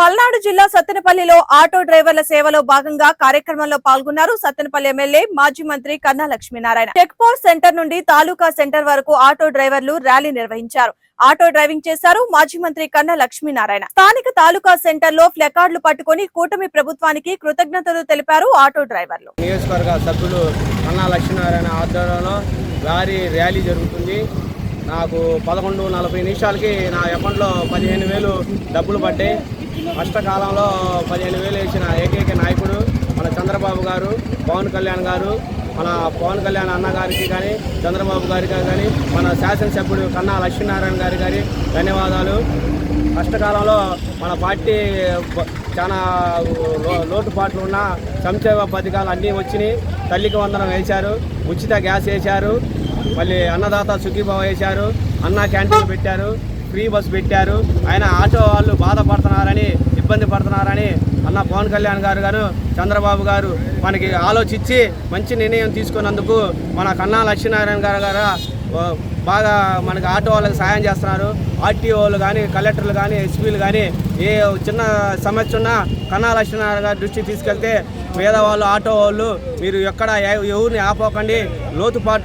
పల్నాడు జిల్లా సత్తెనపల్లిలో ఆటో డ్రైవర్ల సేవలో భాగంగా కార్యక్రమంలో పాల్గొన్నారు సత్తెనపల్లి ఎమ్మెల్యే మాజీ మంత్రి కన్నా లక్ష్మీనారాయణ. చెక్ పోస్ట్ సెంటర్ నుండి తాలూకా సెంటర్ వరకు ఆటో డ్రైవర్లు ర్యాలీ నిర్వహించారు. ఆటో డ్రైవింగ్ చేశారు మాజీ మంత్రి కన్నా లక్ష్మీనారాయణ. స్థానిక తాలూకా సెంటర్లో ఫ్లెకార్డులు పట్టుకొని కూటమి ప్రభుత్వానికి కృతజ్ఞతలు తెలిపారు ఆటో డ్రైవర్లు. నియోజకవర్గ సభ్యులు కన్నా లక్ష్మీనారాయణ ఆధ్వర్యంలో భారీ ర్యాలీ జరుగుతుంది. నాకు పదకొండు నలభై నిమిషాలకి నా అకౌంట్లో పదిహేను వేలు డబ్బులు పడ్డాయి. కష్టకాలంలో పదిహేను వేలు వేసిన ఏకైక నాయకుడు మన చంద్రబాబు గారు పవన్ కళ్యాణ్ గారు మన పవన్ కళ్యాణ్ అన్న గారికి కానీ చంద్రబాబు గారికి కానీ మన శాసనసభ్యుడు కన్నా లక్ష్మీనారాయణ గారి గారి ధన్యవాదాలు. కష్టకాలంలో మన పార్టీ చాలా లో- లోటుపాట్లు ఉన్న సంక్షేమ పథకాలు అన్నీ వచ్చినాయి. తల్లికి వందనం వేశారు ఉచిత గ్యాస్ వేశారు మళ్ళీ అన్నదాత సుఖీభావ వేశారు అన్న క్యాంటీన్ పెట్టారు ఫ్రీ బస్ పెట్టారు. ఆయన ఆటో వాళ్ళు బాధపడుతున్నారని ఇబ్బంది పడుతున్నారని అన్న పవన్ కళ్యాణ్ గారు గారు చంద్రబాబు గారు మనకి ఆలోచించి మంచి నిర్ణయం తీసుకున్నందుకు మన కన్నా లక్ష్మీనారాయణ గారు గారు బాగా మనకి ఆటో వాళ్ళకి సాయం చేస్తున్నారు. ఆర్టీఓలు కానీ కలెక్టర్లు కానీ ఎస్పీలు కానీ ఏ చిన్న సమస్య ఉన్నా కన్నా లక్ష్మీనారాయణ గారి దృష్టికి తీసుకెళ్తే పేదవాళ్ళు ఆటో వాళ్ళు మీరు ఎక్కడ ఎవరిని ఆపోకండి. లోతుపాట్లు